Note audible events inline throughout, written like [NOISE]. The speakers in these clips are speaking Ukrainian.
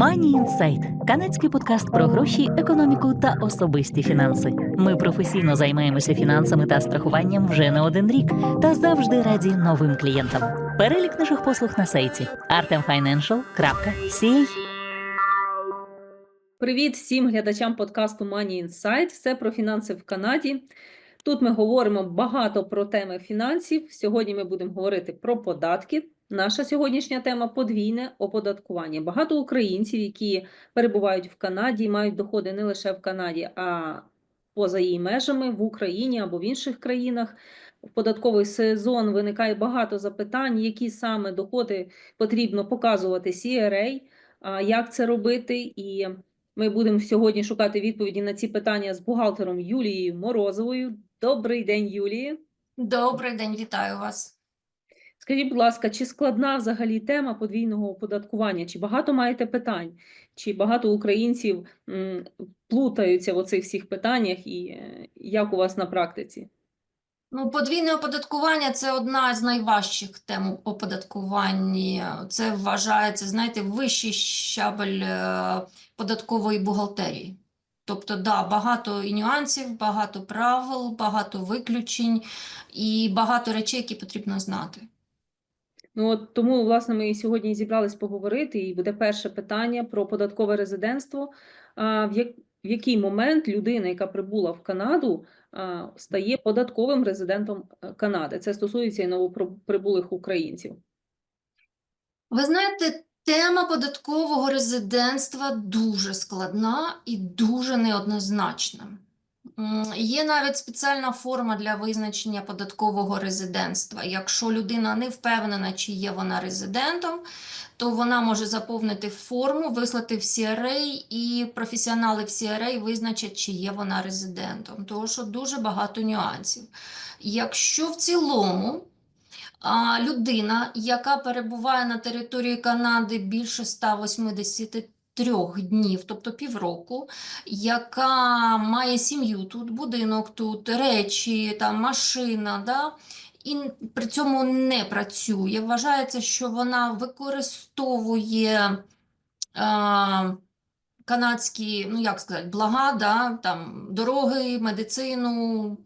Money Insight – канадський подкаст про гроші, економіку та особисті фінанси. Ми професійно займаємося фінансами та страхуванням вже не один рік та завжди раді новим клієнтам. Перелік наших послуг на сайті artemfinancial.ca Привіт всім глядачам подкасту Money Insight. Все про фінанси в Канаді. Тут ми говоримо багато про теми фінансів. Сьогодні ми будемо говорити про податки. Наша сьогоднішня тема подвійне оподаткування. Багато українців, які перебувають в Канаді, мають доходи не лише в Канаді, а поза її межами в Україні або в інших країнах. В податковий сезон виникає багато запитань, які саме доходи потрібно показувати CRA, як це робити, і ми будемо сьогодні шукати відповіді на ці питання з бухгалтером Юлією Морозовою. Добрий день, Юлії. Добрий день, вітаю вас. Скажіть, будь ласка, чи складна взагалі тема подвійного оподаткування? Чи багато маєте питань? Чи багато українців плутаються в оцих всіх питаннях? І е, як у вас на практиці? Ну, подвійне оподаткування це одна з найважчих тем у оподаткуванні. Це вважається, знаєте, вищий щабель е, податкової бухгалтерії. Тобто, да, багато і нюансів, багато правил, багато виключень і багато речей, які потрібно знати. Ну от тому, власне, ми сьогодні зібрались поговорити, і буде перше питання про податкове резидентство. В як в який момент людина, яка прибула в Канаду, стає податковим резидентом е, Канади? Це стосується і новоприбулих українців. Ви знаєте, тема податкового резидентства дуже складна і дуже неоднозначна. Є навіть спеціальна форма для визначення податкового резидентства. Якщо людина не впевнена, чи є вона резидентом, то вона може заповнити форму, вислати в CRA, і професіонали в CRA визначать, чи є вона резидентом. Тому що дуже багато нюансів. Якщо в цілому людина, яка перебуває на території Канади більше 183 днів, тобто півроку, яка має сім'ю тут, будинок тут, речі, там, машина, да? і при цьому не працює. Вважається, що вона використовує а, канадські, ну як сказати, блага, да? там, дороги, медицину,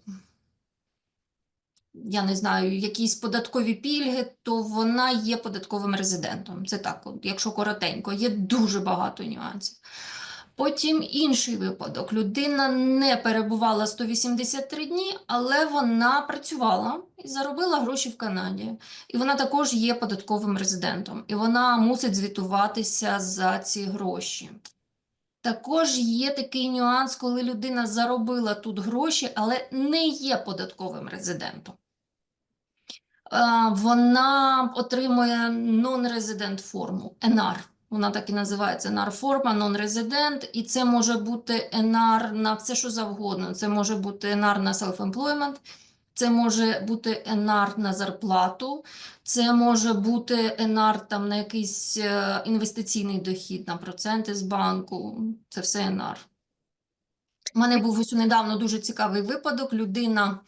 я не знаю, якісь податкові пільги, то вона є податковим резидентом. Це так, якщо коротенько, є дуже багато нюансів. Потім інший випадок. Людина не перебувала 183 дні, але вона працювала і заробила гроші в Канаді. І вона також є податковим резидентом. І вона мусить звітуватися за ці гроші. Також є такий нюанс, коли людина заробила тут гроші, але не є податковим резидентом. Е, Вона отримує non-resident форму, NR. Вона так і називається NR-форма, non-resident, і це може бути NR на все, що завгодно. Це може бути NR на self-employment, це може бути NR на зарплату, це може бути NR там на якийсь е, інвестиційний дохід, на проценти з банку. Це все NR. У мене був ось недавно дуже цікавий випадок. Людина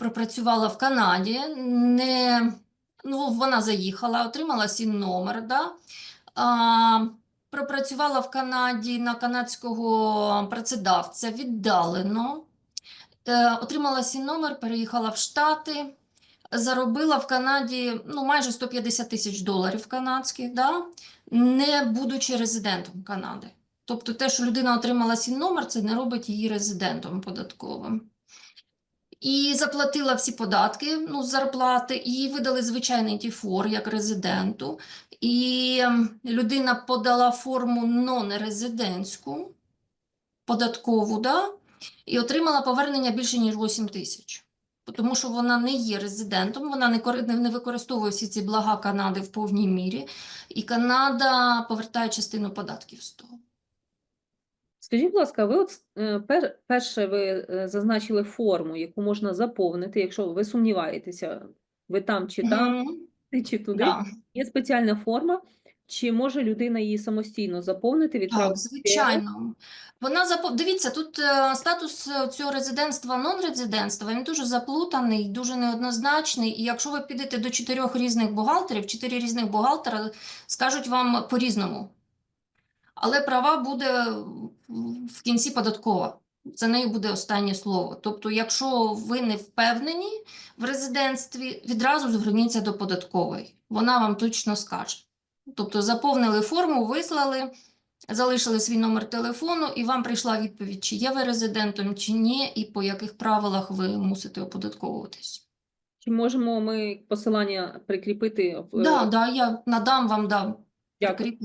пропрацювала в Канаді, не, ну, вона заїхала, отримала сін номер, да? а, пропрацювала в Канаді на канадського працедавця віддалено, е, отримала сін номер, переїхала в Штати, заробила в Канаді ну, майже 150 тисяч доларів канадських, да? не будучи резидентом Канади. Тобто те, що людина отримала сін номер, це не робить її резидентом податковим. І заплатила всі податки, ну, з зарплати, і видали звичайний ТІФОР як резиденту. І ем, людина подала форму нон-резидентську, податкову, да? і отримала повернення більше, ніж 8 тисяч. Тому що вона не є резидентом, вона не, не використовує всі ці блага Канади в повній мірі, і Канада повертає частину податків з того. Скажіть, будь ласка, ви от е, пер, перше ви е, зазначили форму, яку можна заповнити, якщо ви сумніваєтеся, ви там чи там, Мгм. [LAUGHS] чи туди. Да. Є спеціальна форма, чи може людина її самостійно заповнити, Так, відправити? CRA? звичайно. Вона запов... Дивіться, тут е, статус цього резидентства, нон-резидентства, він дуже заплутаний, дуже неоднозначний. І якщо ви підете до чотирьох різних бухгалтерів, чотири різних бухгалтера скажуть вам по-різному. Але права буде в кінці податкова. За нею буде останнє слово. Тобто, якщо ви не впевнені в резидентстві, відразу зверніться до податкової. Вона вам точно скаже. Тобто, заповнили форму, вислали, залишили свій номер телефону, і вам прийшла відповідь, чи є ви резидентом, чи ні, і по яких правилах ви мусите оподатковуватись. Чи можемо ми посилання прикріпити в Да, да, я надам вам, да, Дякую.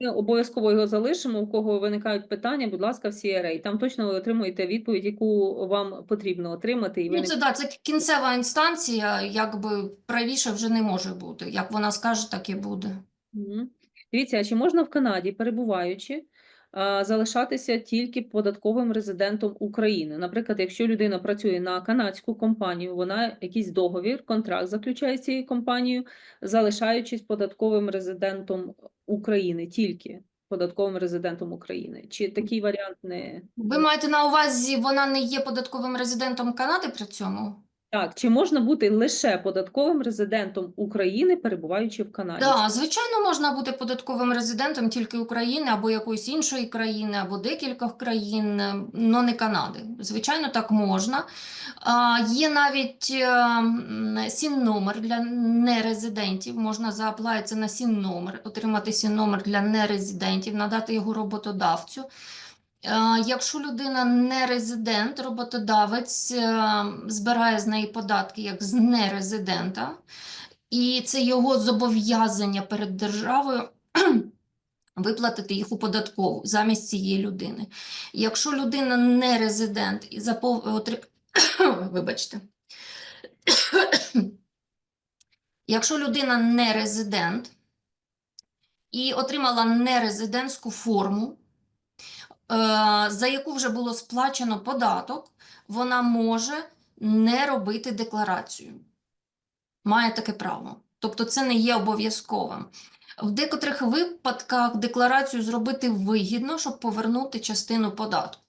Ми обов'язково його залишимо. У кого виникають питання, будь ласка, в CRA. Там точно ви отримуєте відповідь, яку вам потрібно отримати. І ви Ну, не це, да, це кінцева інстанція, якби правіше вже не може бути. Як вона скаже, так і буде. Угу. Дивіться, а чи можна в Канаді, перебуваючи, залишатися тільки податковим резидентом України? Наприклад, якщо людина працює на канадську компанію, вона якийсь договір, контракт заключає з цією компанією, залишаючись податковим резидентом України, тільки податковим резидентом України. Чи такий варіант не Ви маєте на увазі, вона не є податковим резидентом Канади при цьому? Так? Чи можна бути лише податковим резидентом України, перебуваючи в Канаді? Так, звичайно, можна бути податковим резидентом тільки України або якоїсь іншої країни, або декількох країн, але не Канади. Звичайно, так можна. А, Є навіть сін-номер для нерезидентів. Можна зааплатитися на сін-номер, отримати сін-номер для нерезидентів, надати його роботодавцю. А, Якщо людина не резидент, роботодавець е, збирає з неї податки як з нерезидента. І це його зобов'язання перед державою [CLEARS THROAT] виплатити їх у податкову замість цієї людини. Якщо людина не резидент і запов... отри- [CLEARS THROAT] Вибачте. [CLEARS THROAT] Якщо людина не резидент і отримала нерезидентську форму, е, за яку вже було сплачено податок, вона може не робити декларацію має таке право. Тобто це не є обов'язковим. В декотрих випадках декларацію зробити вигідно, щоб повернути частину податку.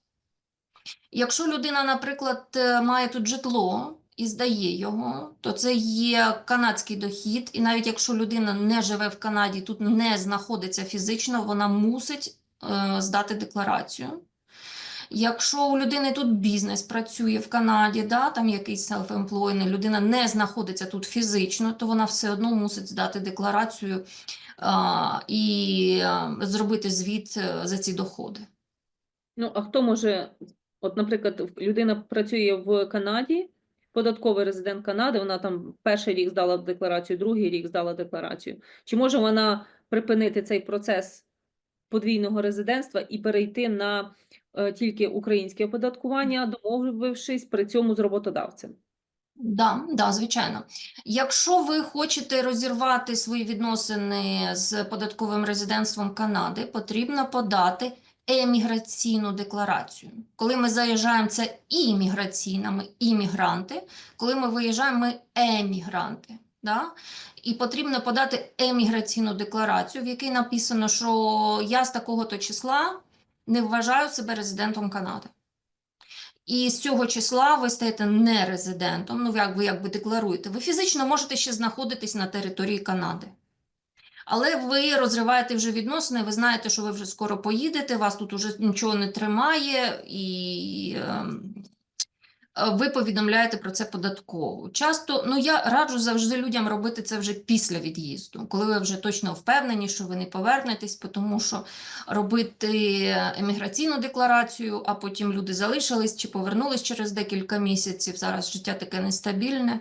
Якщо людина, наприклад, е, має тут житло і здає його, то це є канадський дохід, і навіть якщо людина не живе в Канаді, тут не знаходиться фізично, вона мусить е, здати декларацію. Якщо у людини тут бізнес працює в Канаді, да, там якийсь self-employed, людина не знаходиться тут фізично, то вона все одно мусить здати декларацію а, і а, зробити звіт е, за ці доходи. Ну, а хто може, от, наприклад, людина працює в Канаді, податковий резидент Канади, вона там перший рік здала декларацію, другий рік здала декларацію. Чи може вона припинити цей процес подвійного резидентства і перейти на е, тільки українське оподаткування, домовившись при цьому з роботодавцем? Да, да, звичайно. Якщо ви хочете розірвати свої відносини з податковим резидентством Канади, потрібно подати еміграційну декларацію. Коли ми заїжджаємо, це і імміграційна, ми іммігранти. Коли ми виїжджаємо, ми емігранти. Да? І потрібно подати еміграційну декларацію, в якій написано, що я з такого-то числа не вважаю себе резидентом Канади. І з цього числа ви стаєте не резидентом, ну як ви якби декларуєте. Ви фізично можете ще знаходитись на території Канади. Але ви розриваєте вже відносини, ви знаєте, що ви вже скоро поїдете, вас тут уже нічого не тримає, і ем, ви повідомляєте про це податково. Часто, ну я раджу завжди людям робити це вже після від'їзду, коли ви вже точно впевнені, що ви не повернетесь, тому що робити еміграційну декларацію, а потім люди залишились чи повернулись через декілька місяців. Зараз життя таке нестабільне.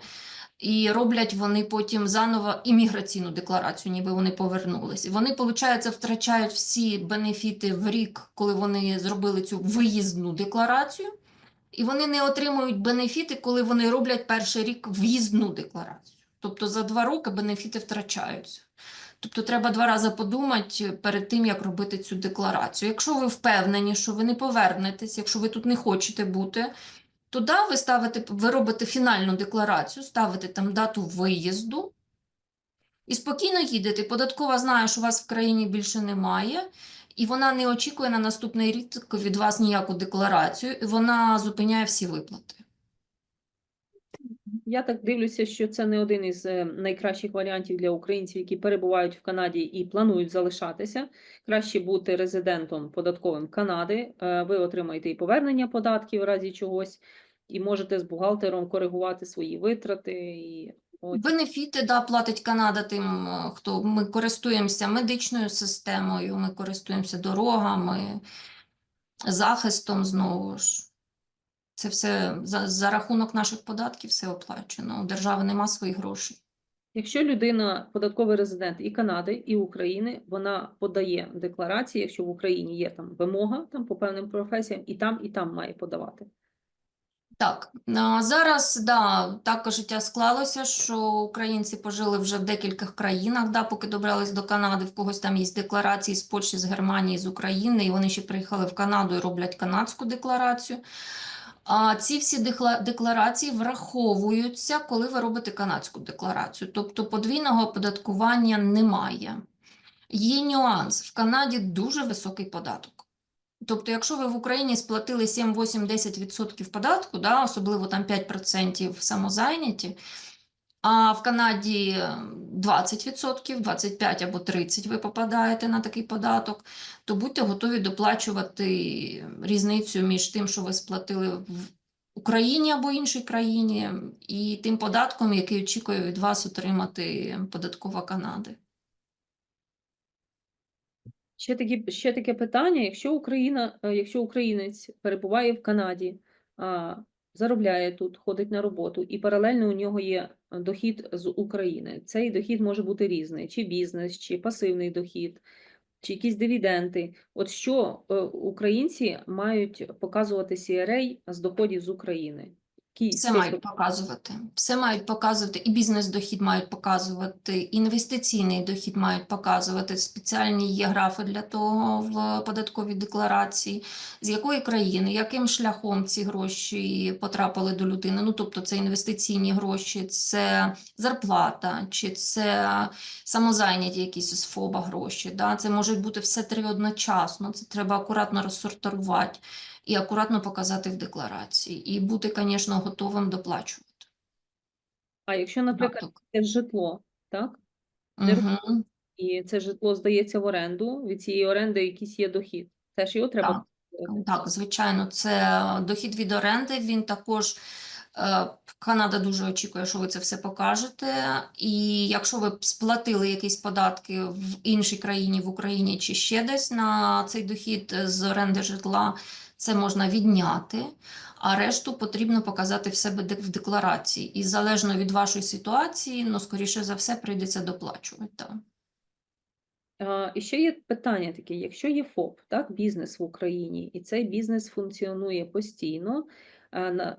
І роблять вони потім заново імміграційну декларацію, ніби вони повернулись. Вони, виходить, втрачають всі бенефіти в рік, коли вони зробили цю виїзну декларацію, і вони не отримують бенефіти, коли вони роблять перший рік в'їзну декларацію. Тобто за два роки бенефіти втрачаються. Тобто треба два рази подумати перед тим, як робити цю декларацію. Якщо ви впевнені, що ви не повернетесь, якщо ви тут не хочете бути, то да, ви ставите, ви робите фінальну декларацію, ставите там дату виїзду і спокійно їдете. Податкова знає, що вас в країні більше немає, і вона не очікує на наступний рік від вас ніяку декларацію, і вона зупиняє всі виплати. Я так дивлюся, що це не один із е, найкращих варіантів для українців, які перебувають в Канаді і планують залишатися. Краще бути резидентом податковим Канади. Е, Ви отримаєте і повернення податків в разі чогось, і можете з бухгалтером коригувати свої витрати. І. Бенефіти, да, платить Канада тим, е, хто ми користуємося медичною системою, ми користуємося дорогами, захистом знову ж. Це все за, за рахунок наших податків все оплачено. У держави нема своїх грошей. Якщо людина податковий резидент і Канади, і України, вона подає декларації, якщо в Україні є там вимога там по певним професіям, і там, і там має подавати. Так, зараз да, так життя склалося, що українці пожили вже в декількох країнах, да, поки добрались до Канади, в когось там є декларації з Польщі, з Германії, з України, і вони ще приїхали в Канаду і роблять канадську декларацію. А ці всі декларації враховуються, коли ви робите канадську декларацію. Тобто подвійного оподаткування немає. Є нюанс. В Канаді дуже високий податок. Тобто, якщо ви в Україні сплатили 7, 8, 10% податку, да, особливо там 5% самозайняті, а в Канаді е, 20%, 25 або 30 ви попадаєте на такий податок, то будьте готові доплачувати різницю між тим, що ви сплатили в Україні або іншій країні, і тим податком, який очікує від вас отримати податкова Канади. Ще такі, ще таке питання: якщо Україна, е, якщо українець перебуває в Канаді, а, заробляє тут, ходить на роботу, і паралельно у нього є е, дохід з України. Цей дохід може бути різний: чи бізнес, чи пасивний дохід, чи якісь дивіденди. От що е, українці мають показувати CRA з доходів з України? Все мають показувати. Все мають показувати, і бізнес-дохід мають показувати, інвестиційний дохід мають показувати. Спеціальні є графи для того в податковій декларації, з якої країни, яким шляхом ці гроші потрапили до людини. Ну, тобто це інвестиційні гроші, це зарплата, чи це самозайняті якісь з ФОБа гроші. Да? Це можуть бути все три одночасно. Це треба акуратно розсортувати і акуратно показати в декларації. І бути, звісно, готовим доплачувати. А якщо, наприклад, Так, це житло, так? Мгм. І це житло здається в оренду, від цієї оренди якийсь є дохід. Теж його треба. Так. Так, звичайно, це дохід від оренди. Він також е, Канада дуже очікує, що ви це все покажете. І якщо ви сплатили якісь податки в іншій країні, в Україні чи ще десь на цей дохід з оренди житла, це можна відняти. А решту потрібно показати в себе в декларації. І залежно від вашої ситуації, ну, скоріше за все, прийдеться доплачувати. І ще є питання таке: якщо є ФОП, так, бізнес в Україні, і цей бізнес функціонує постійно, на,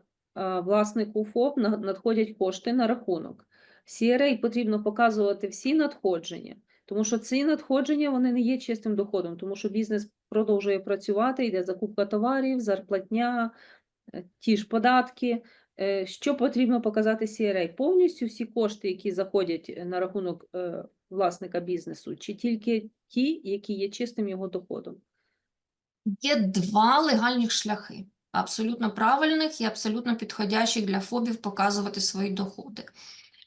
власнику ФОП надходять кошти на рахунок. CRA потрібно показувати всі надходження, тому що ці надходження вони не є чистим доходом, тому що бізнес продовжує працювати, йде закупка товарів, зарплатня, е, ті ж податки. Е, Що потрібно показати CRA? Повністю всі кошти, які заходять е, на рахунок власника бізнесу, чи тільки ті, які є чистим його доходом? Є два легальних шляхи, абсолютно правильних і абсолютно підходящих для ФОБів показувати свої доходи.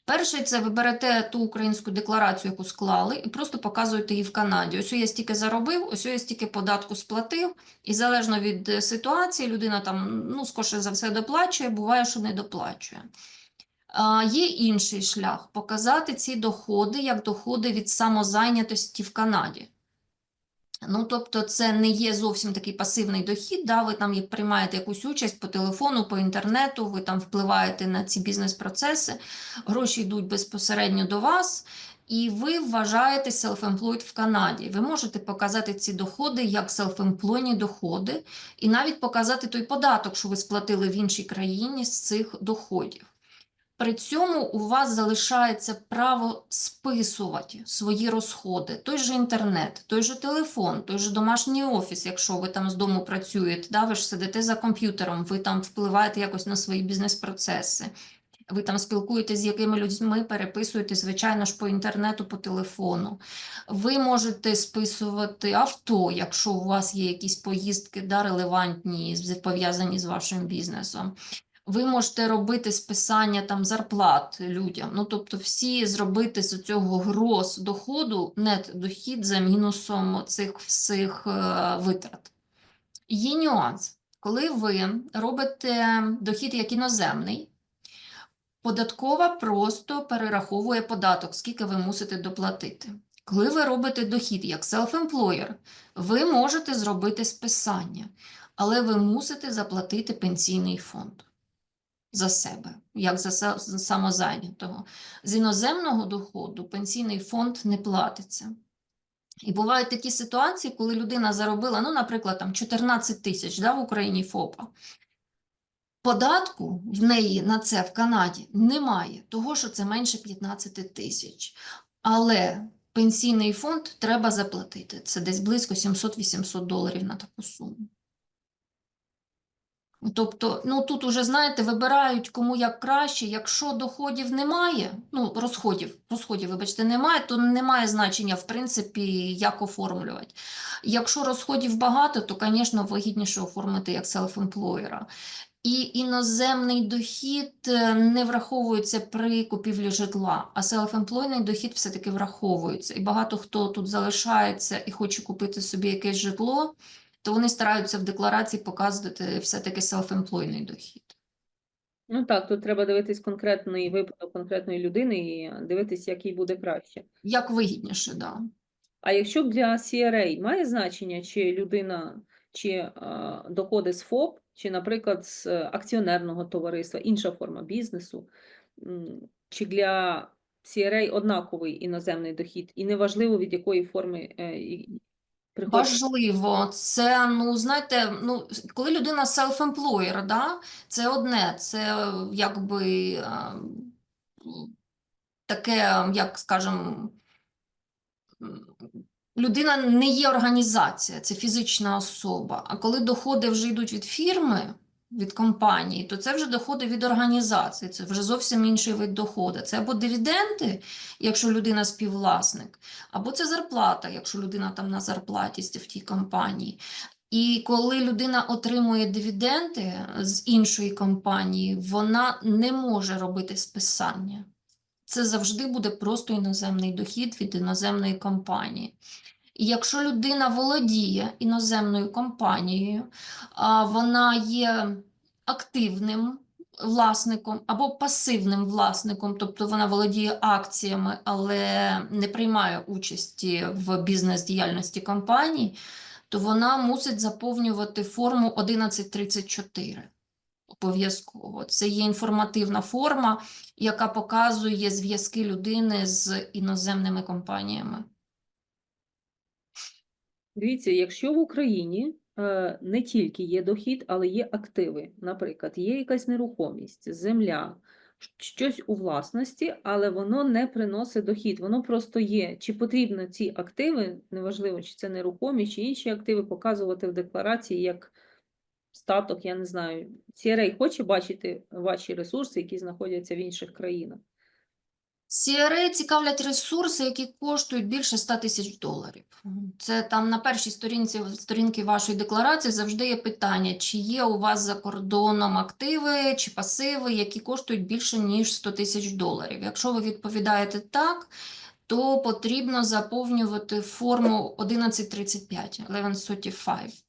Перший це ви берете ту українську декларацію, яку склали, і просто показуєте її в Канаді. Ось я стільки заробив, ось я стільки податку сплатив, і залежно від е, ситуації, людина там, ну, скорше за все, доплачує, буває, що не доплачує. А, Є інший шлях показати ці доходи як доходи від самозайнятості в Канаді. Ну, тобто, це не є зовсім такий пасивний дохід, да, ви там приймаєте якусь участь по телефону, по інтернету, ви там впливаєте на ці бізнес-процеси, гроші йдуть безпосередньо до вас, і ви вважаєте self-employed в Канаді. Ви можете показати ці доходи як self-employed доходи, і навіть показати той податок, що ви сплатили в іншій країні з цих доходів. При цьому у вас залишається право списувати свої розходи, той же інтернет, той же телефон, той же домашній офіс, якщо ви там з дому працюєте, да, ви ж сидите за комп'ютером, ви там впливаєте якось на свої бізнес-процеси, ви там спілкуєтесь з якими людьми, переписуєте, звичайно ж, по інтернету, по телефону. Ви можете списувати авто, якщо у вас є якісь поїздки да, релевантні, пов'язані з вашим бізнесом. Ви можете робити списання там зарплат людям. Ну, тобто, всі зробити з цього гроз доходу, нет дохід за мінусом цих всіх е, витрат. Є нюанс. Коли ви робите дохід як іноземний, податкова просто перераховує податок, скільки ви мусите доплатити. Коли ви робите дохід як self-employer, ви можете зробити списання, але ви мусите заплатити пенсійний фонд за себе, як за самозайнятого. З іноземного доходу пенсійний фонд не платиться. І бувають такі ситуації, коли людина заробила, ну, наприклад, там 14 тисяч да, в Україні ФОПа. Податку в неї на це в Канаді немає, того, що це менше 15 тисяч. Але пенсійний фонд треба заплатити. Це десь близько 700-800 доларів на таку суму. Тобто, ну тут уже, знаєте, вибирають кому як краще. Якщо доходів немає, ну розходів, розходів, вибачте, немає, то немає значення, в принципі, як оформлювати. Якщо розходів багато, то, звісно, вигідніше оформити як селф-емплоєра. І іноземний дохід е, не враховується при купівлі житла, а селф-емплойний дохід все-таки враховується. І багато хто тут залишається і хоче купити собі якесь житло, то вони стараються в декларації показувати все-таки селф-емплойний дохід. Ну так, тут треба дивитись конкретний випадок конкретної людини і дивитись, як їй буде краще. Як вигідніше, да. А якщо для CRA має значення, чи людина, чи е, доходи з ФОП, чи, наприклад, з акціонерного товариства, інша форма бізнесу, чи для CRA однаковий іноземний дохід, і неважливо, від якої форми е, приходить. Важливо, це, ну, знаєте, ну, коли людина self-employer, да, це одне, це якби таке, як скажемо, людина не є організація, це фізична особа. А коли доходи вже йдуть від фірми, від компанії, то це вже доходи від організації, це вже зовсім інший вид доходу. Це або дивіденди, якщо людина співвласник, або це зарплата, якщо людина там на зарплаті в тій компанії. І коли людина отримує дивіденди з іншої компанії, вона не може робити списання. Це завжди буде просто іноземний дохід від іноземної компанії. І якщо людина володіє іноземною компанією, вона є активним власником або пасивним власником, тобто вона володіє акціями, але не приймає участі в бізнес-діяльності компанії, то вона мусить заповнювати форму 1134. Обов'язково. Це є інформативна форма, яка показує зв'язки людини з іноземними компаніями. Дивіться, якщо в Україні е, не тільки є дохід, але є активи, наприклад, є якась нерухомість, земля, щось у власності, але воно не приносить дохід, воно просто є. Чи потрібно ці активи, неважливо, чи це нерухомість, чи інші активи, показувати в декларації як статок, я не знаю. CRA хоче бачити ваші ресурси, які знаходяться в інших країнах. CRA цікавлять ресурси, які коштують більше 100 тисяч доларів. Це там на першій сторінці сторінки вашої декларації завжди є питання, чи є у вас за кордоном активи чи пасиви, які коштують більше ніж 100 тисяч доларів. Якщо ви відповідаєте так, то потрібно заповнювати форму 1135, 1135.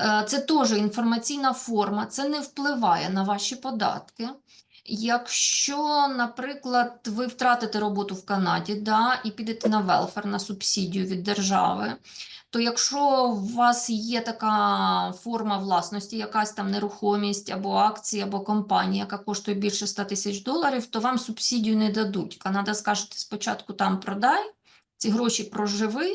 Е, Це теж інформаційна форма, це не впливає на ваші податки. Якщо, наприклад, ви втратите роботу в Канаді, да, і підете на велфер, на субсидію від держави, то якщо у вас є така форма власності, якась там нерухомість або акція, або компанія, яка коштує більше 100 тисяч доларів, то вам субсидію не дадуть. Канада скаже, ти спочатку там продай, ці гроші проживи,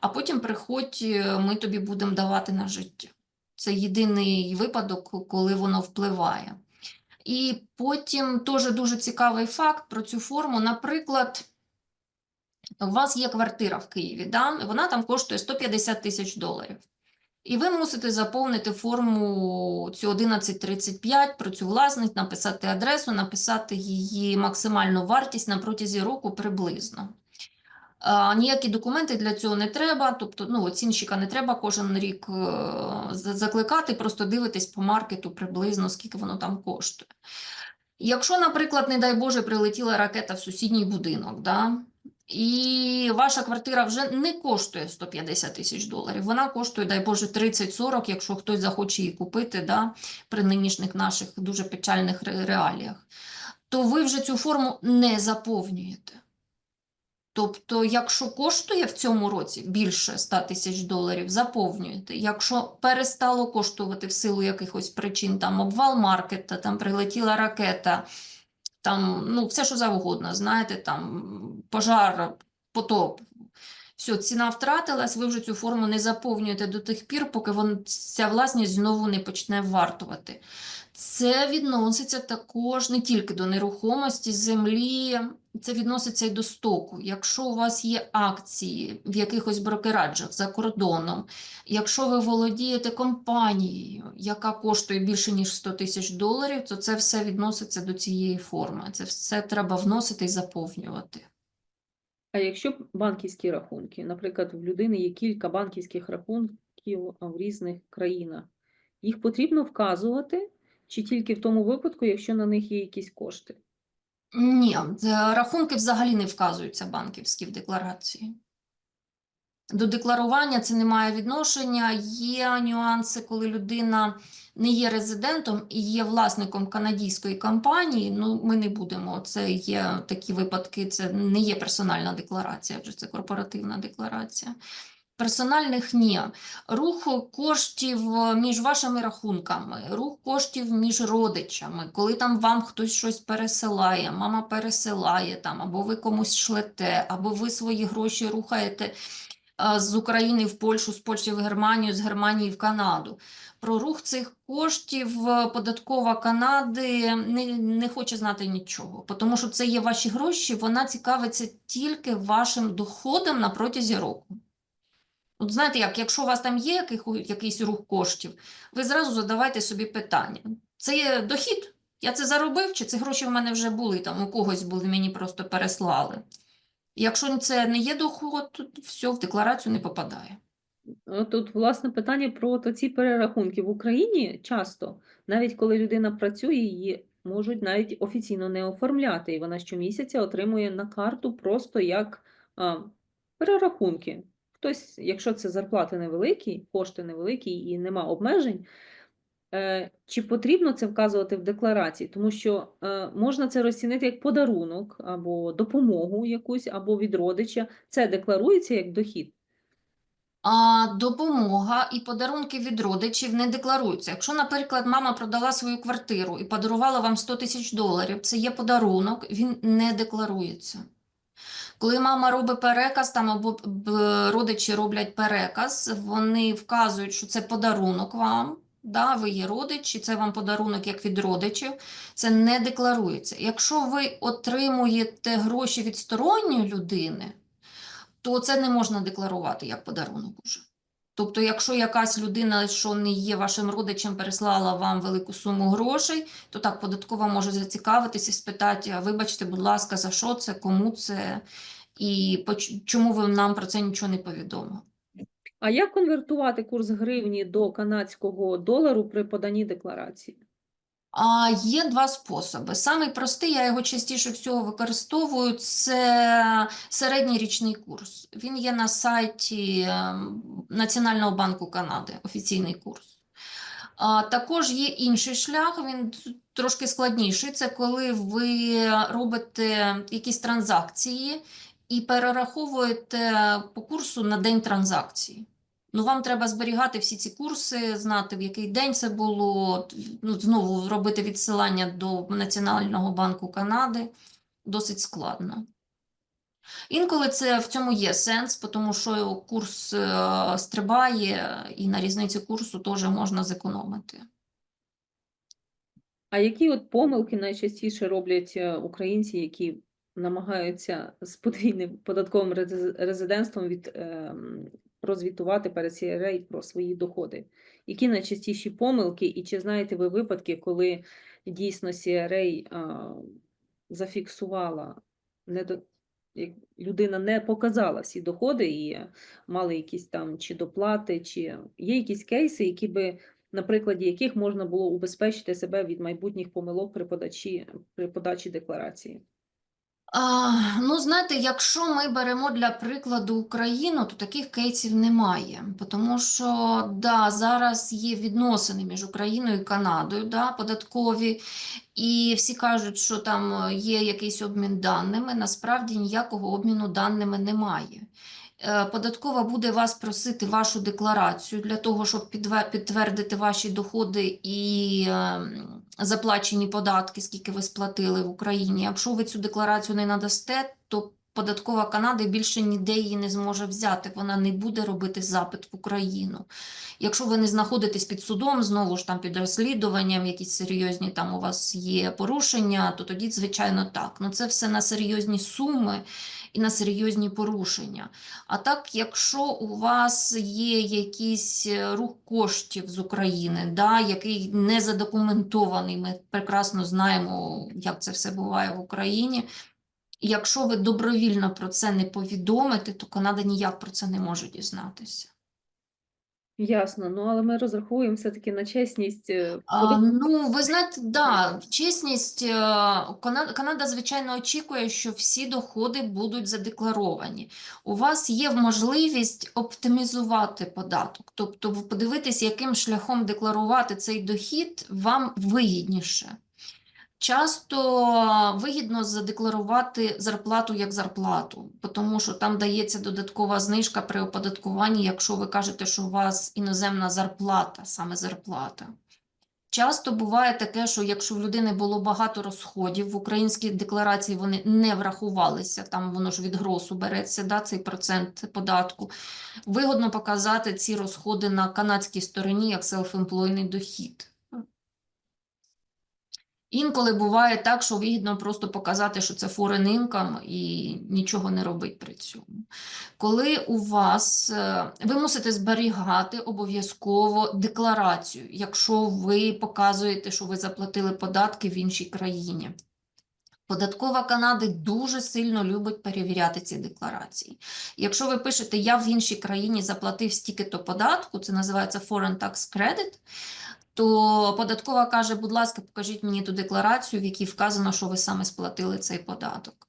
а потім приходь, е, ми тобі будемо давати на життя. Це єдиний випадок, коли воно впливає. І потім теж дуже цікавий факт про цю форму. Наприклад, у вас є квартира в Києві, да? вона там коштує 150 тисяч доларів. І ви мусите заповнити форму цю 1135 про цю власність, написати адресу, написати її максимальну вартість на протязі року приблизно. А, ніякі документи для цього не треба, тобто ну, оцінщика не треба кожен рік е, закликати, просто дивитесь по маркету приблизно, скільки воно там коштує. Якщо, наприклад, не дай Боже, прилетіла ракета в сусідній будинок, да, і ваша квартира вже не коштує 150 тисяч доларів, вона коштує, дай Боже, 30-40, якщо хтось захоче її купити да, при нинішніх наших дуже печальних реаліях, то ви вже цю форму не заповнюєте. Тобто, якщо коштує в цьому році більше 100 тисяч доларів, заповнюєте. Якщо перестало коштувати в силу якихось причин, там обвал маркета, там прилетіла ракета, там ну все що завгодно, знаєте, там пожар, потоп. Все, ціна втратилась, ви вже цю форму не заповнюєте до тих пір, поки вон, ця власність знову не почне вартувати. Це відноситься також не тільки до нерухомості, землі, це відноситься і до стоку. Якщо у вас є акції в якихось брокераджах за кордоном, якщо ви володієте компанією, яка коштує більше ніж 100 тисяч доларів, то це все відноситься до цієї форми. Це все треба вносити і заповнювати. А якщо банківські рахунки, наприклад, в людини є кілька банківських рахунків в різних країнах, їх потрібно вказувати чи тільки в тому випадку, якщо на них є якісь кошти? Ні, рахунки взагалі не вказуються банківські в декларації. До декларування це не має відношення. Є нюанси, коли людина не є резидентом і є власником канадійської компанії. Ну, ми не будемо. Це є такі випадки, це не є персональна декларація, вже це корпоративна декларація. Персональних ні. Рух коштів між вашими рахунками, рух коштів між родичами, коли там вам хтось щось пересилає, мама пересилає там, або ви комусь шлете, або ви свої гроші рухаєте з України в Польщу, з Польщі в Германію, з Германії в Канаду. Про рух цих коштів е, податкова Канади не, не хоче знати нічого, тому що це є ваші гроші, вона цікавиться тільки вашим доходом на протязі року. От знаєте як, якщо у вас там є якийсь рух коштів, ви зразу задавайте собі питання. Це є дохід? Я це заробив, чи ці гроші в мене вже були, там у когось були, мені просто переслали. Якщо це не є доход, то все, в декларацію не попадає. Тут, власне, питання про ці перерахунки. В Україні часто, навіть коли людина працює, її можуть навіть офіційно не оформляти, і вона щомісяця отримує на карту просто як а, перерахунки. Хтось, якщо це зарплати невеликі, кошти невеликі і нема обмежень, чи потрібно це вказувати в декларації? Тому що е, можна це розцінити як подарунок або допомогу якусь, або від родича. Це декларується як дохід. А допомога і подарунки від родичів не декларуються. Якщо, наприклад, мама продала свою квартиру і подарувала вам 100 тисяч доларів, це є подарунок, він не декларується. Коли мама робить переказ, там або родичі роблять переказ, вони вказують, що це подарунок вам, да, ви є родич, і це вам подарунок як від родичів, це не декларується. Якщо ви отримуєте гроші від сторонньої людини, то це не можна декларувати як подарунок уже. Тобто, якщо якась людина, що не є вашим родичем, переслала вам велику суму грошей, то так, податкова може зацікавитися і спитати, «А вибачте, будь ласка, за що це, кому це, і чому ви нам про це нічого не повідомили. А як конвертувати курс гривні до канадського долару при поданні декларації? А є два способи. Самий простий, я його частіше всього використовую, це середній річний курс. Він є на сайті ем, Національного банку Канади, офіційний курс. А також є інший шлях, він трошки складніший. Це коли ви робите якісь транзакції і перераховуєте по курсу на день транзакції. Ну, вам треба зберігати всі ці курси, знати, в який день це було, ну, знову робити відсилання до Національного банку Канади. Досить складно. Інколи це в цьому є сенс, тому що курс е, стрибає, і на різниці курсу теж можна зекономити. А які от помилки найчастіше роблять е, українці, які намагаються з подвійним податковим рез- резидентством від, ем, прозвітувати перед CRA про свої доходи? Які найчастіші помилки, і чи знаєте ви випадки, коли дійсно CRA зафіксувала недо... людина не показала всі доходи і мали якісь там чи доплати, чи є якісь кейси, які би, на прикладі яких можна було убезпечити себе від майбутніх помилок при подачі, при подачі декларації. А, ну, знаєте, якщо ми беремо для прикладу Україну, то таких кейсів немає. Тому що да, зараз є відносини між Україною і Канадою, да, податкові, і всі кажуть, що там е, є якийсь обмін даними. Насправді ніякого обміну даними немає. Е, Податкова буде вас просити вашу декларацію для того, щоб підтвердити ваші доходи і ем, заплачені податки, скільки ви сплатили в Україні. Якщо ви цю декларацію не надасте, то податкова Канади більше ніде її не зможе взяти. Вона не буде робити запит в Україну. Якщо ви не знаходитесь під судом, знову ж там під розслідуванням, якісь серйозні там у вас є порушення, то тоді, звичайно, так. Ну це все на серйозні суми і на серйозні порушення. А так, якщо у вас є якийсь е, рух коштів з України, да, який не задокументований, ми прекрасно знаємо, як це все буває в Україні. Якщо ви добровільно про це не повідомите, то Канада ніяк про це не може дізнатися. Ясно, ну але ми розраховуємо все-таки на чесність. е, А, податку- ну, ви знаєте, да, чесність, е, Кана- Канада, звичайно, очікує, що всі доходи будуть задекларовані. У вас є можливість оптимізувати податок, тобто ви подивитись, яким шляхом декларувати цей дохід вам вигідніше. Часто вигідно задекларувати зарплату як зарплату, тому що там дається додаткова знижка при оподаткуванні, якщо ви кажете, що у вас іноземна зарплата, саме зарплата. Часто буває таке, що якщо в людини було багато розходів, в українській декларації вони не врахувалися, там воно ж від гросу береться, да, цей процент податку. Вигодно показати ці розходи на канадській стороні як self-employed дохід. Інколи буває так, що вигідно просто показати, що це foreign income і нічого не робити при цьому. Коли у вас, е, ви мусите зберігати обов'язково декларацію, якщо ви показуєте, що ви заплатили податки в іншій країні. Податкова Канади дуже сильно любить перевіряти ці декларації. Якщо ви пишете, я в іншій країні заплатив стільки-то податку, це називається Foreign Tax Credit, то податкова каже, будь ласка, покажіть мені ту декларацію, в якій вказано, що ви саме сплатили цей податок.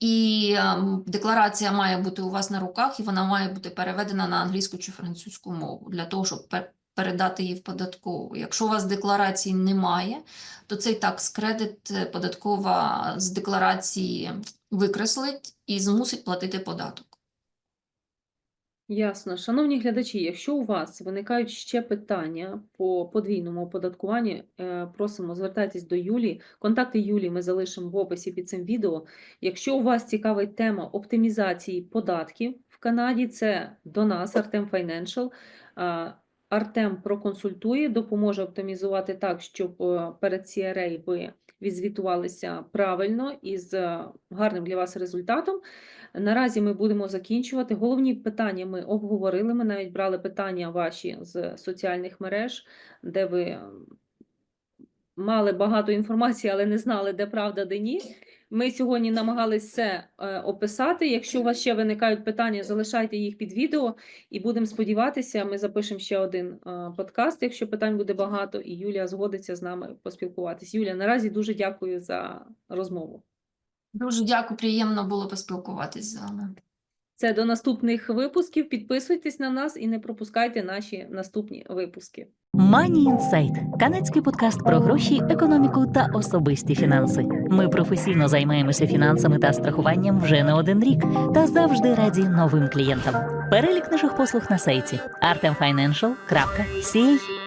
І ем, декларація має бути у вас на руках, і вона має бути переведена на англійську чи французьку мову для того, щоб передати її в податкову. Якщо у вас декларації немає, то цей такс кредит е, податкова з декларації викреслить і змусить платити податок. Ясно. Шановні глядачі, якщо у вас виникають ще питання по подвійному оподаткуванню, е, просимо звертайтесь до Юлії. Контакти Юлії ми залишимо в описі під цим відео. Якщо у вас цікавить тема оптимізації податків в Канаді, це до нас, Артем Financial. Артем проконсультує, допоможе оптимізувати так, щоб е, перед CRA ви відзвітувалися правильно і з е, гарним для вас результатом. Наразі ми будемо закінчувати. Головні питання ми обговорили. Ми навіть брали питання ваші з соціальних мереж, де ви мали багато інформації, але не знали, де правда, де ні. Ми сьогодні намагалися все е, описати. Якщо у вас ще виникають питання, залишайте їх під відео, і будемо сподіватися, ми запишемо ще один е, подкаст, якщо питань буде багато, і Юлія згодиться з нами поспілкуватись. Юлія, наразі дуже дякую за розмову. Дуже дякую, приємно було поспілкуватись з вами. Це до наступних випусків. Підписуйтесь на нас і не пропускайте наші наступні випуски. Money Insight – канадський подкаст про гроші, економіку та особисті фінанси. Ми професійно займаємося фінансами та страхуванням вже не один рік та завжди раді новим клієнтам. Перелік наших послуг на сайті artemfinancial.ca